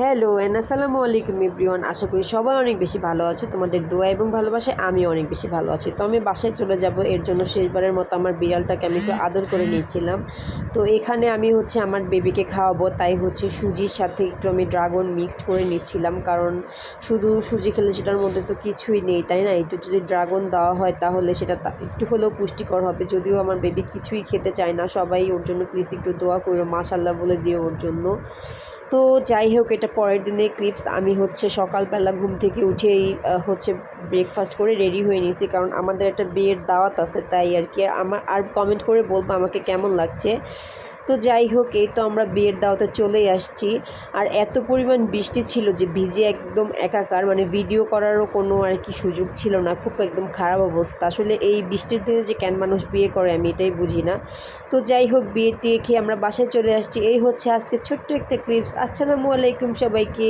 Hello and আসসালামু আলাইকুম everyone আশা করি সবাই অনেক বেশি ভালো আছো। তোমাদের দোয়া এবং ভালোবাসে আমি অনেক বেশি ভালো আছি। তো আমি বাসায় চলে যাব। এর জন্য শেষবারের মতো আমার বিড়ালটাকে আমি একটু আদর করে নিয়েছিলাম। তো এখানে আমি হচ্ছে আমার বেবিকে খাওয়াবো। তাই হচ্ছে সুজির সাথে একটু আমি ড্রাগন মিক্সড করে নিচ্ছিলাম। কারণ শুধু সুজি খেলে সেটার মধ্যে তো কিছুই নেই, তাই না? একটু যদি ড্রাগন দেওয়া হয়, তাহলে সেটা একটু হলেও পুষ্টিকর হবে। যদিও আমার বেবি কিছুই খেতে চায় না। সবাই ওর জন্য প্লিজ একটু দোয়া করো মাশাল্লাহ বলে দিও ওর জন্য। তো যাই হোক, এটা পরের দিনের ক্লিপস আমি হচ্ছে সকালবেলা ঘুম থেকে উঠেই হচ্ছে ব্রেকফাস্ট করে রেডি হয়ে নিয়েছি। কারণ আমাদের একটা বিয়ের দাওয়াত আছে, তাই আর কি। আমার, আর কমেন্ট করে বলব আমাকে কেমন লাগছে। তো যাই হোক, এই তো আমরা বিয়ের দাওয়াতে চলেই আসছি। আর এত পরিমাণ বৃষ্টি ছিল যে ভিজে একদম একাকার মানে ভিডিও করারও কোনো আর কি সুযোগ ছিল না, খুব একদম খারাপ অবস্থা। আসলে এই বৃষ্টির দিনে যে কেন মানুষ বিয়ে করে আমি এটাই বুঝি না। তো যাই হোক, বিয়ে টিয়ে খেয়ে আমরা বাসায় চলে আসছি। এই হচ্ছে আজকে ছোট্ট একটা ক্লিপস আসসালামু আলাইকুম সবাইকে।